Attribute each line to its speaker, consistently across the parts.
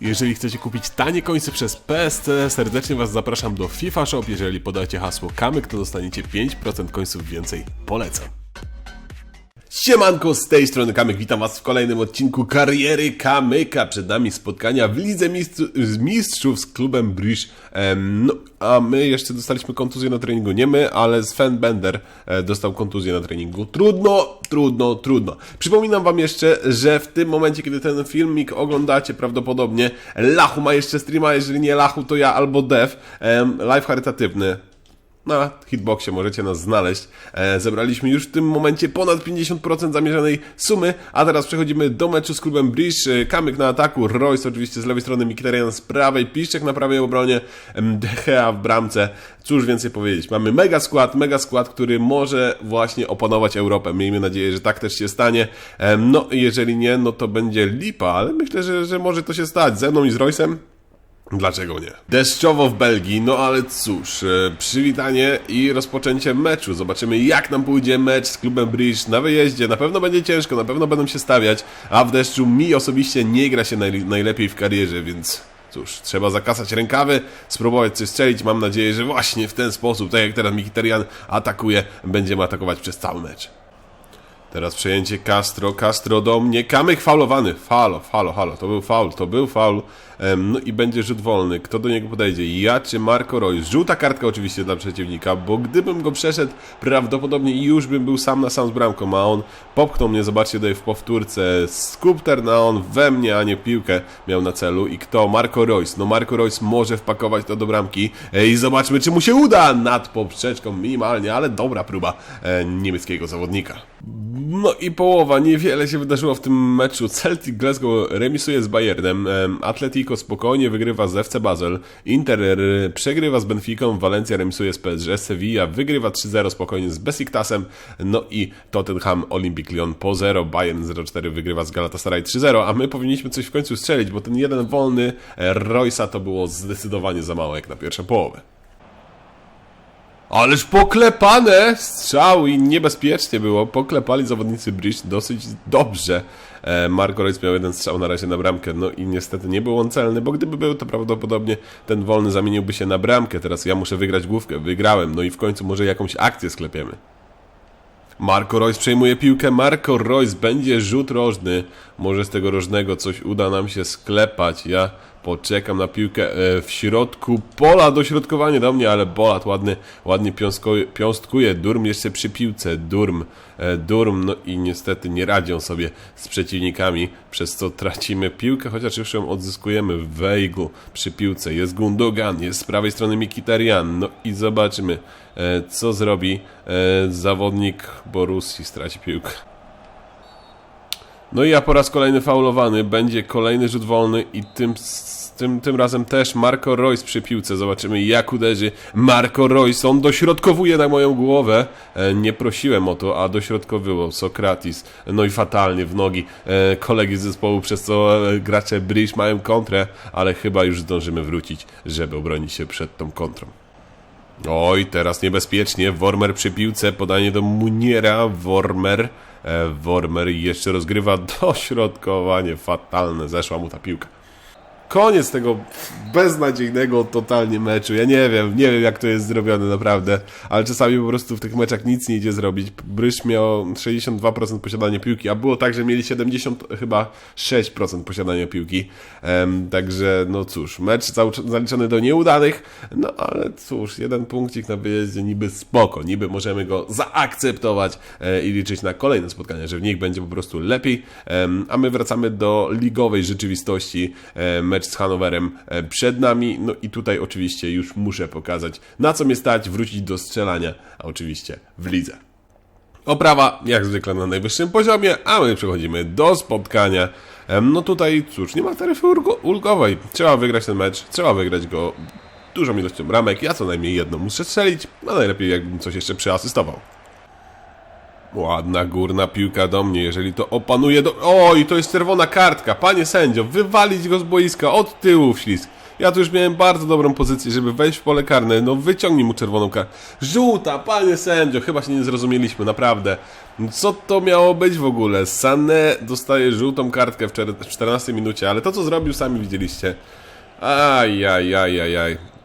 Speaker 1: Jeżeli chcecie kupić tanie końce przez PSC, serdecznie Was zapraszam do FIFA Shop. Jeżeli podacie hasło kamyk, to dostaniecie 5% końców więcej. Polecam. Siemanko, z tej strony Kamyk, witam Was w kolejnym odcinku kariery Kamyka. Przed nami spotkania w Lidze Mistrz- Mistrzów z klubem. Em, no, a my jeszcze dostaliśmy kontuzję na treningu. Nie my, ale Sven Bender e, dostał kontuzję na treningu. Trudno, trudno, trudno. Przypominam Wam jeszcze, że w tym momencie, kiedy ten filmik oglądacie, prawdopodobnie Lachu ma jeszcze streama, jeżeli nie Lachu, to ja albo Dev. Live charytatywny. Na hitboxie możecie nas znaleźć. E, zebraliśmy już w tym momencie ponad 50% zamierzonej sumy, a teraz przechodzimy do meczu z klubem Bridge. E, Kamyk na ataku, Royce oczywiście z lewej strony, Mkhitaryan z prawej, Piszczek na prawej obronie, em, De Gea w bramce. Cóż więcej powiedzieć. Mamy mega skład, mega skład, który może właśnie opanować Europę. Miejmy nadzieję, że tak też się stanie. Em, no, jeżeli nie, no to będzie lipa, ale myślę, że, że może to się stać. Ze mną i z Royce'em. Dlaczego nie? Deszczowo w Belgii, no ale cóż, e, przywitanie i rozpoczęcie meczu. Zobaczymy jak nam pójdzie mecz z klubem Bridge na wyjeździe. Na pewno będzie ciężko, na pewno będą się stawiać, a w deszczu mi osobiście nie gra się naj, najlepiej w karierze, więc cóż, trzeba zakasać rękawy, spróbować coś strzelić. Mam nadzieję, że właśnie w ten sposób, tak jak teraz Mkhitaryan atakuje, będziemy atakować przez cały mecz. Teraz przejęcie Castro, Castro do mnie, Kamyk faulowany, falo, falo, halo, to był faul, to był faul, no i będzie rzut wolny, kto do niego podejdzie, ja czy Marco Royce, żółta kartka oczywiście dla przeciwnika, bo gdybym go przeszedł, prawdopodobnie już bym był sam na sam z bramką, a on popchnął mnie, zobaczcie tutaj w powtórce, skupter na on we mnie, a nie piłkę miał na celu. I kto? Marco Royce, no Marco Royce może wpakować to do bramki. E, i zobaczmy, czy mu się uda nad poprzeczką minimalnie, ale dobra próba e, niemieckiego zawodnika. No i połowa, niewiele się wydarzyło w tym meczu. Celtic Glasgow remisuje z Bayernem, em, Atletico spokojnie wygrywa z FC Basel, Inter przegrywa z Benficą, Valencia remisuje z PSG, Sevilla wygrywa 3-0 spokojnie z Besiktasem, no i Tottenham Olympic Lyon po 0, Bayern 0-4 wygrywa z Galatasaray 3-0, a my powinniśmy coś w końcu strzelić, bo ten jeden wolny e, Roysa to było zdecydowanie za mało jak na pierwszą połowę. Ależ poklepane! Strzał i niebezpiecznie było. Poklepali zawodnicy Bridge dosyć dobrze. E, Marco Reus miał jeden strzał na razie na bramkę, no i niestety nie był on celny, bo gdyby był, to prawdopodobnie ten wolny zamieniłby się na bramkę. Teraz ja muszę wygrać główkę. Wygrałem, no i w końcu może jakąś akcję sklepiemy. Marco Royce przejmuje piłkę. Marco Royce będzie rzut rożny. Może z tego rożnego coś uda nam się sklepać. Ja poczekam na piłkę e, w środku pola. Dośrodkowanie do mnie, ale Bolat ładny, ładnie piąskuje, piąstkuje. Durm jeszcze przy piłce. Durm, e, Durm, no i niestety nie radzią sobie z przeciwnikami, przez co tracimy piłkę, chociaż już ją odzyskujemy. Weigl przy piłce. Jest Gundogan, jest z prawej strony Mkhitaryan. No i zobaczymy, e, co zrobi zawodnik Borussii. Straci piłkę. No i ja po raz kolejny faulowany, będzie kolejny rzut wolny i tym, tym, tym razem też Marco Royce przy piłce. Zobaczymy jak uderzy Marco Royce. On dośrodkowuje na moją głowę. E, nie prosiłem o to, a dośrodkowywał Sokratis. No i fatalnie w nogi e, kolegi z zespołu, przez co e, gracze Bridge mają kontrę, ale chyba już zdążymy wrócić, żeby obronić się przed tą kontrą. Oj, teraz niebezpiecznie. Wormer przy piłce, podanie do Muniera. Wormer, Wormer jeszcze rozgrywa dośrodkowanie. Fatalne, zeszła mu ta piłka. Koniec tego beznadziejnego totalnie meczu. Ja nie wiem, nie wiem jak to jest zrobione naprawdę, ale czasami po prostu w tych meczach nic nie idzie zrobić. Bryż miał 62% posiadania piłki, a było tak, że mieli 70 chyba 6% posiadania piłki. Em, także no cóż, mecz zaliczony do nieudanych, no ale cóż, jeden punkcik na wyjeździe niby spoko, niby możemy go zaakceptować e, i liczyć na kolejne spotkania, że w nich będzie po prostu lepiej, em, a my wracamy do ligowej rzeczywistości. E, mecz z Hanowerem e, przed nami, no i tutaj oczywiście już muszę pokazać na co mnie stać, wrócić do strzelania, a oczywiście w lidze. Oprawa jak zwykle na najwyższym poziomie, a my przechodzimy do spotkania. No tutaj cóż, nie ma taryfy ulgo- ulgowej. Trzeba wygrać ten mecz, trzeba wygrać go dużą ilością bramek. Ja co najmniej jedną muszę strzelić, a najlepiej jakbym coś jeszcze przyasystował. Ładna górna piłka do mnie, jeżeli to opanuje do... Oj, to jest czerwona kartka, panie sędzio, wywalić go z boiska, od tyłu w ślizg. Ja tu już miałem bardzo dobrą pozycję, żeby wejść w pole karne, no wyciągnij mu czerwoną kartę. Żółta, panie sędzio, chyba się nie zrozumieliśmy, naprawdę. Co to miało być w ogóle? Sané dostaje żółtą kartkę w czter- w 14 minucie, ale to co zrobił sami widzieliście. Ajajajajajaj.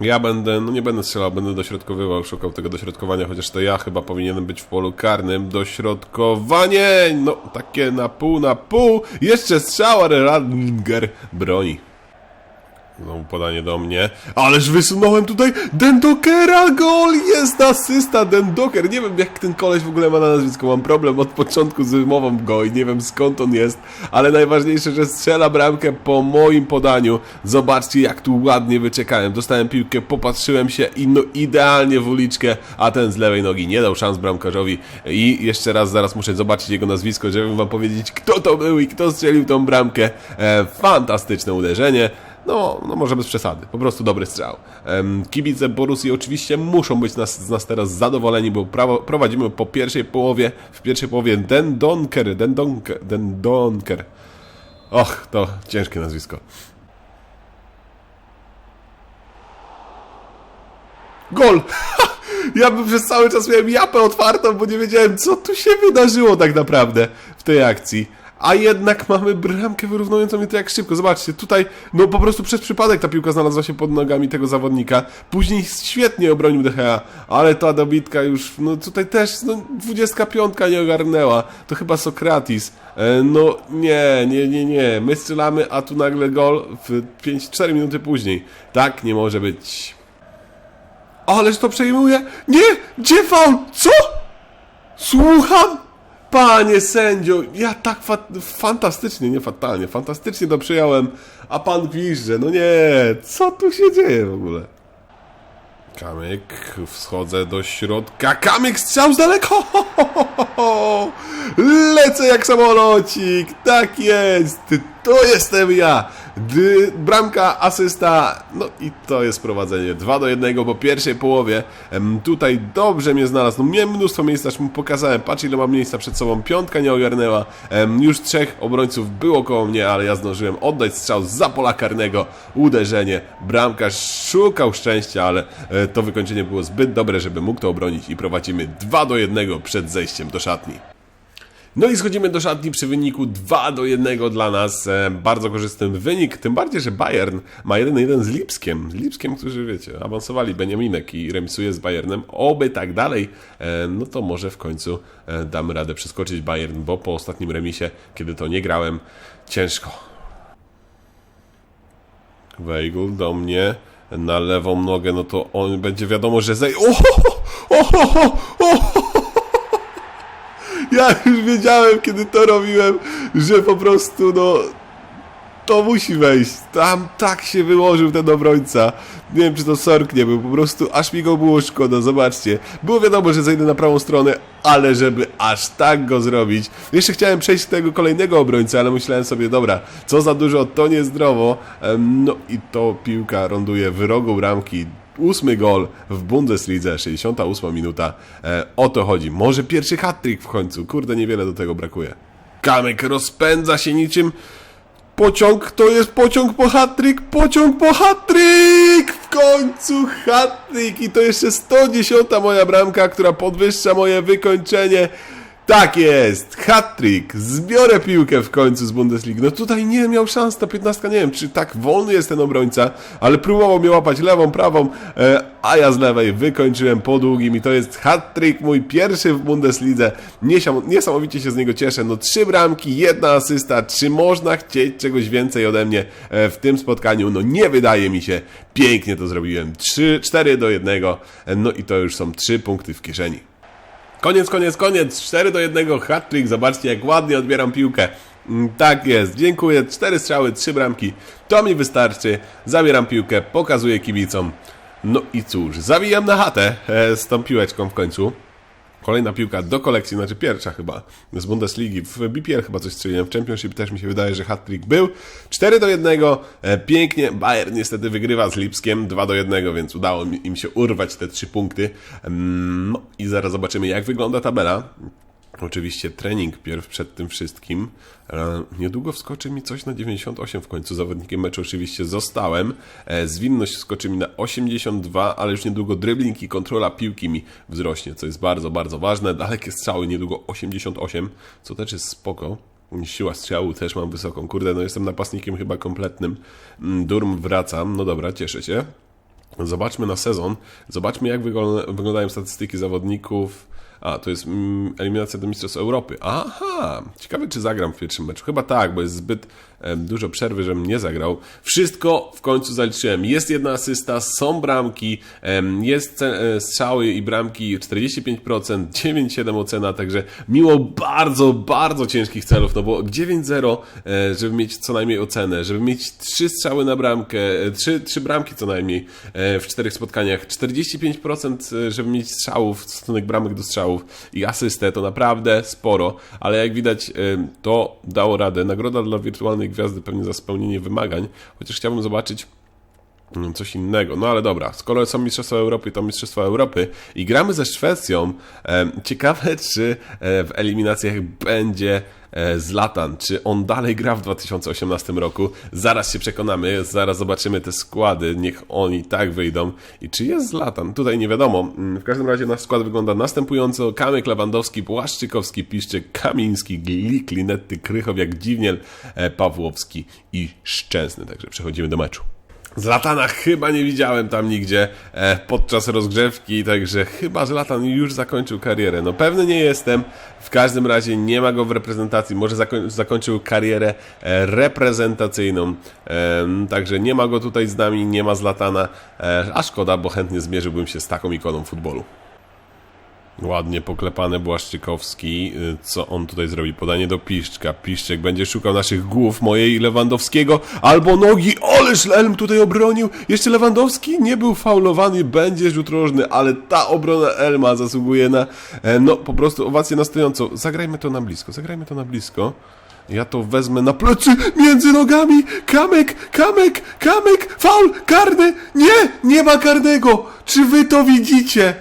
Speaker 1: Ja będę, no nie będę strzelał, będę dośrodkowywał, szukał tego dośrodkowania, chociaż to ja chyba powinienem być w polu karnym. Dośrodkowanie! No, takie na pół, na pół. Jeszcze strzał, ale Radlinger broni. Znowu podanie do mnie. Ależ wysunąłem tutaj Dendokera, gol! Jest asysta Dendoker. Nie wiem jak ten koleś w ogóle ma na nazwisko. Mam problem od początku z wymową go i nie wiem skąd on jest. Ale najważniejsze, że strzela bramkę po moim podaniu. Zobaczcie jak tu ładnie wyczekałem. Dostałem piłkę, popatrzyłem się i no idealnie w uliczkę, a ten z lewej nogi nie dał szans bramkarzowi. I jeszcze raz zaraz muszę zobaczyć jego nazwisko, żeby wam powiedzieć kto to był i kto strzelił tą bramkę. E, fantastyczne uderzenie. No, no może bez przesady, po prostu dobry strzał. Kibice Borussii oczywiście muszą być nas, z nas teraz zadowoleni, bo prawo, prowadzimy po pierwszej połowie, w pierwszej połowie Den Donker, Den Donker, Den Donker. Och, to ciężkie nazwisko. Gol! Ja przez cały czas miałem japę otwartą, bo nie wiedziałem, co tu się wydarzyło tak naprawdę w tej akcji. A jednak mamy bramkę wyrównującą i to jak szybko. Zobaczcie, tutaj no po prostu przez przypadek ta piłka znalazła się pod nogami tego zawodnika. Później świetnie obronił Gea, ale ta dobitka już, no tutaj też, no 25 nie ogarnęła. To chyba Sokratis. E, no nie, nie, nie, nie. My strzelamy, a tu nagle gol w 5-4 minuty później. Tak nie może być. Ależ to przejmuje. Nie! Gdzie faul? Co? Słucham? Panie sędzio, ja tak fa fantastycznie, nie fatalnie, fantastycznie to przyjąłem, a pan gwizdże, no nie, co tu się dzieje w ogóle? Kamyk, wschodzę do środka, Kamyk strzał z daleko, ho, ho, ho, ho, lecę jak samolocik, tak jest, to jestem ja, D bramka, asysta, no i to jest prowadzenie, 2 do 1 po pierwszej połowie, em, tutaj dobrze mnie znalazł, no miałem mnóstwo miejsca, już mu pokazałem, patrz ile mam miejsca przed sobą, piątka nie ogarnęła, em, już trzech obrońców było koło mnie, ale ja zdążyłem oddać strzał za pola karnego, uderzenie, bramkarz szukał szczęścia, ale e, to wykończenie było zbyt dobre, żeby mógł to obronić. I prowadzimy 2 do 1 przed zejściem do szatni. No i schodzimy do szatni przy wyniku 2 do 1 dla nas. E, bardzo korzystny wynik, tym bardziej, że Bayern ma 1-1 z Lipskiem. Z Lipskiem, którzy wiecie, awansowali Beniaminek i remisuje z Bayernem. Oby tak dalej, e, no to może w końcu e, damy radę przeskoczyć Bayern, bo po ostatnim remisie, kiedy to nie grałem, ciężko. Weigl do mnie na lewą nogę, no to on będzie wiadomo, że zej... Oho, oho, oho, ja już wiedziałem, kiedy to robiłem, że po prostu, no, to musi wejść. Tam tak się wyłożył ten obrońca. Nie wiem, czy to Sork nie był, po prostu aż mi go było szkoda, zobaczcie. Było wiadomo, że zejdę na prawą stronę, ale żeby aż tak go zrobić. Jeszcze chciałem przejść tego kolejnego obrońca, ale myślałem sobie, dobra, co za dużo, to niezdrowo. No i to piłka rąduje w rogu bramki. Ósmy gol w Bundeslidze, 68 minuta. E, o to chodzi. Może pierwszy hat-trick w końcu. Kurde, niewiele do tego brakuje. Kamek rozpędza się niczym pociąg. To jest pociąg po hat-trick. Pociąg po hat-trick! W końcu hat-trick! I to jeszcze 110 moja bramka, która podwyższa moje wykończenie. Tak jest! Hat-trick! Zbiorę piłkę w końcu z Bundesligi. No tutaj nie miał szans, ta 15, nie wiem, czy tak wolny jest ten obrońca, ale próbował mnie łapać lewą, prawą, e, a ja z lewej wykończyłem po długim i to jest hat-trick, mój pierwszy w Bundeslidze. Niesamowicie się z niego cieszę. No trzy bramki, jedna asysta. Czy można chcieć czegoś więcej ode mnie e, w tym spotkaniu? No nie wydaje mi się. Pięknie to zrobiłem. 3, 4 do 1. E, No i to już są trzy punkty w kieszeni. Koniec, koniec, koniec. 4 do 1 hat-trick. Zobaczcie, jak ładnie odbieram piłkę. Mm, Tak jest, dziękuję. Cztery strzały, trzy bramki. To mi wystarczy. Zabieram piłkę, pokazuję kibicom. No i cóż, zawijam na chatę e, z tą piłeczką w końcu. Kolejna piłka do kolekcji, znaczy pierwsza chyba z Bundesligi. W BPL chyba coś strzeliłem, w Championship też mi się wydaje, że hat-trick był. 4 do 1, e, pięknie. Bayern niestety wygrywa z Lipskiem 2 do 1, więc udało im się urwać te trzy punkty. Mm, No i zaraz zobaczymy jak wygląda tabela. Oczywiście trening pierw przed tym wszystkim. Niedługo wskoczy mi coś na 98 w końcu. Zawodnikiem meczu oczywiście zostałem. E, Zwinność wskoczy mi na 82, ale już niedługo dribbling i kontrola piłki mi wzrośnie, co jest bardzo, bardzo ważne. Dalekie strzały niedługo 88, co też jest spoko. Siła strzału też mam wysoką. Kurde, no jestem napastnikiem chyba kompletnym. Mm, Durm wracam. No dobra, cieszę się. Zobaczmy na sezon. Zobaczmy, jak wygląda, wyglądają statystyki zawodników. A, to jest mm, eliminacja do Mistrzostw Europy. Aha, ciekawe, czy zagram w pierwszym meczu. Chyba tak, bo jest zbyt dużo przerwy, żebym nie zagrał. Wszystko w końcu zaliczyłem. Jest jedna asysta, są bramki, jest e, strzały i bramki 45%, 9,7 ocena, także mimo bardzo, bardzo ciężkich celów, no bo 9-0, e, żeby mieć co najmniej ocenę, żeby mieć 3 strzały na bramkę, 3, 3 bramki co najmniej e, w czterech spotkaniach, 45% e, żeby mieć strzałów, stosunek bramek do strzałów i asystę, to naprawdę sporo, ale jak widać e, to dało radę. Nagroda dla wirtualnej gwiazdy pewnie za spełnienie wymagań, chociaż chciałbym zobaczyć Mm, coś innego. No ale dobra, skoro są Mistrzostwa Europy, to Mistrzostwa Europy i gramy ze Szwecją, e, ciekawe czy e, w eliminacjach będzie Zlatan, czy on dalej gra w 2018 roku. Zaraz się przekonamy, zaraz zobaczymy te składy, niech oni tak wyjdą. I czy jest Zlatan? Tutaj nie wiadomo. Mm, W każdym razie nasz skład wygląda następująco. Kamyk, Lewandowski, Błaszczykowski, Piszczyk, Kamiński, Glik, Linetty, Krychowiak, Dziwniel, e, Pawłowski i Szczęsny. Także przechodzimy do meczu. Zlatana chyba nie widziałem tam nigdzie e, podczas rozgrzewki, także chyba Zlatan już zakończył karierę. No pewny nie jestem, w każdym razie nie ma go w reprezentacji, może zakoń, zakończył karierę e, reprezentacyjną, e, także nie ma go tutaj z nami, nie ma Zlatana, e, a szkoda, bo chętnie zmierzyłbym się z taką ikoną futbolu. Ładnie poklepane Błaszczykowski. Y, Co on tutaj zrobi? Podanie do Piszczka. Piszczek będzie szukał naszych głów, mojej Lewandowskiego, albo nogi. Oleż Elm tutaj obronił. Jeszcze Lewandowski nie był faulowany, będzie rzut rożny, ale ta obrona Elma zasługuje na, e, no po prostu owację na stojąco. Zagrajmy to na blisko, zagrajmy to na blisko. Ja to wezmę na plecy, między nogami, kamek, kamek, kamek, faul, karny, nie, nie ma karnego. Czy wy to widzicie?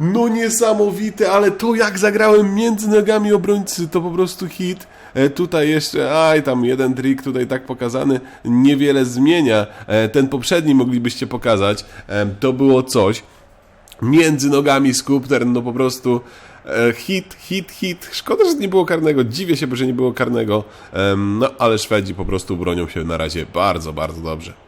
Speaker 1: No niesamowite, ale to jak zagrałem między nogami obrońcy, to po prostu hit. E, tutaj jeszcze, aj tam jeden trik tutaj tak pokazany, niewiele zmienia. E, ten poprzedni moglibyście pokazać, e, to było coś. Między nogami Skupter, no po prostu hit, hit, hit. Szkoda, że nie było karnego, dziwię się, że nie było karnego. No ale Szwedzi po prostu bronią się na razie bardzo, bardzo dobrze.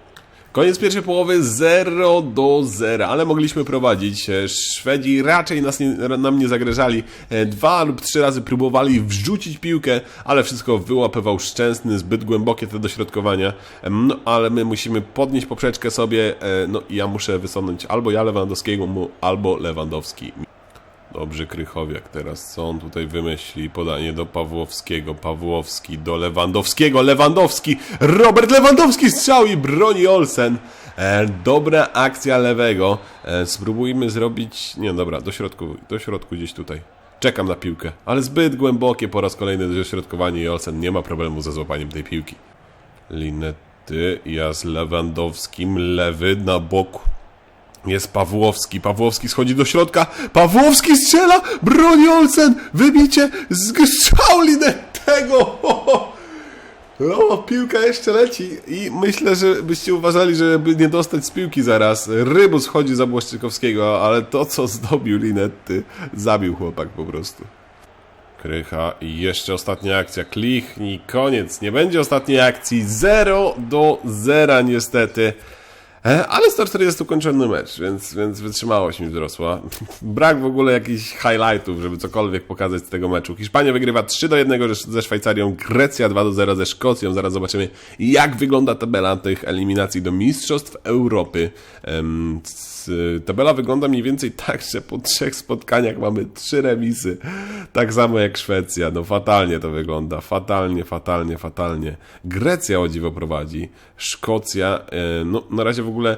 Speaker 1: Koniec pierwszej połowy 0 do 0, ale mogliśmy prowadzić. E, Szwedzi raczej nas nie, nam nie zagrażali. E, Dwa lub trzy razy próbowali wrzucić piłkę, ale wszystko wyłapywał szczęsny, zbyt głębokie te dośrodkowania. Em, No ale my musimy podnieść poprzeczkę sobie. e, No i ja muszę wysunąć albo ja Lewandowskiego, albo Lewandowski. Dobrze, Krychowiak teraz, co on tutaj wymyśli? Podanie do Pawłowskiego, Pawłowski do Lewandowskiego, Lewandowski, Robert Lewandowski strzał i broni Olsen. E, dobra akcja lewego. E, spróbujmy zrobić, nie dobra, do środku, do środku gdzieś tutaj. Czekam na piłkę, ale zbyt głębokie po raz kolejny dośrodkowanie i Olsen nie ma problemu ze złapaniem tej piłki. Linety, ja z Lewandowskim, lewy na boku. Jest Pawłowski, Pawłowski schodzi do środka, Pawłowski strzela, broni Olsen, wybicie! Ho, ho. No, piłka jeszcze leci i myślę, że byście uważali, żeby nie dostać z piłki zaraz. Rybus chodzi za Błaszczykowskiego, ale to co zdobił Linetty, zabił chłopak po prostu. Krycha i jeszcze ostatnia akcja. Klichnij, koniec. Nie będzie ostatniej akcji. 0 do 0 niestety. E, Ale 140 ukończony mecz, więc, więc wytrzymałość mi wzrosła. Brak w ogóle jakichś highlightów, żeby cokolwiek pokazać z tego meczu. Hiszpania wygrywa 3 do 1 ze Szwajcarią, Grecja 2 do 0 ze Szkocją. Zaraz zobaczymy, jak wygląda tabela tych eliminacji do Mistrzostw Europy. Tabela wygląda mniej więcej tak, że po trzech spotkaniach mamy trzy remisy. Tak samo jak Szwecja. No fatalnie to wygląda. Fatalnie, fatalnie, fatalnie. Grecja o dziwo prowadzi. Szkocja, e, no na razie w ogóle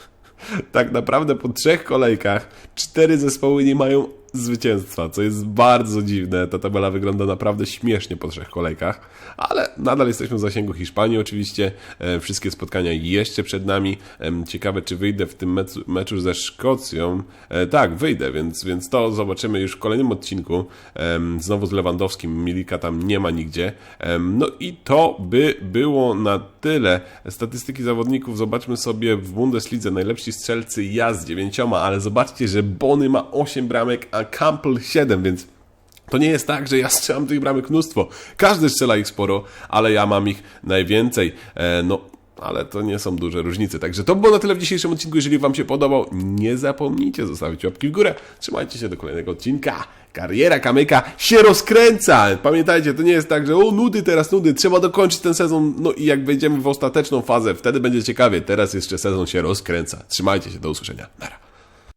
Speaker 1: tak naprawdę po trzech kolejkach cztery zespoły nie mają zwycięstwa, co jest bardzo dziwne. Ta tabela wygląda naprawdę śmiesznie po trzech kolejkach, ale nadal jesteśmy w zasięgu Hiszpanii oczywiście. E, Wszystkie spotkania jeszcze przed nami. Ciekawe, czy wyjdę w tym meczu, meczu ze Szkocją. E, Tak, wyjdę, więc, więc to zobaczymy już w kolejnym odcinku. Znowu z Lewandowskim. Milika tam nie ma nigdzie. No i to by było na tyle. Statystyki zawodników zobaczmy sobie w Bundeslidze. Najlepsi strzelcy ja z dziewięcioma, ale zobaczcie, że Bony ma 8 bramek, a Campbell 7, więc to nie jest tak, że ja strzelam tych bramek mnóstwo. Każdy strzela ich sporo, ale ja mam ich najwięcej. E, no, ale to nie są duże różnice. Także to było na tyle w dzisiejszym odcinku. Jeżeli Wam się podobał, nie zapomnijcie zostawić łapki w górę. Trzymajcie się do kolejnego odcinka. Kariera Kamyka się rozkręca. Pamiętajcie, to nie jest tak, że o nudy, teraz nudy, trzeba dokończyć ten sezon. No i jak wejdziemy w ostateczną fazę, wtedy będzie ciekawie. Teraz jeszcze sezon się rozkręca. Trzymajcie się, do usłyszenia. Nara.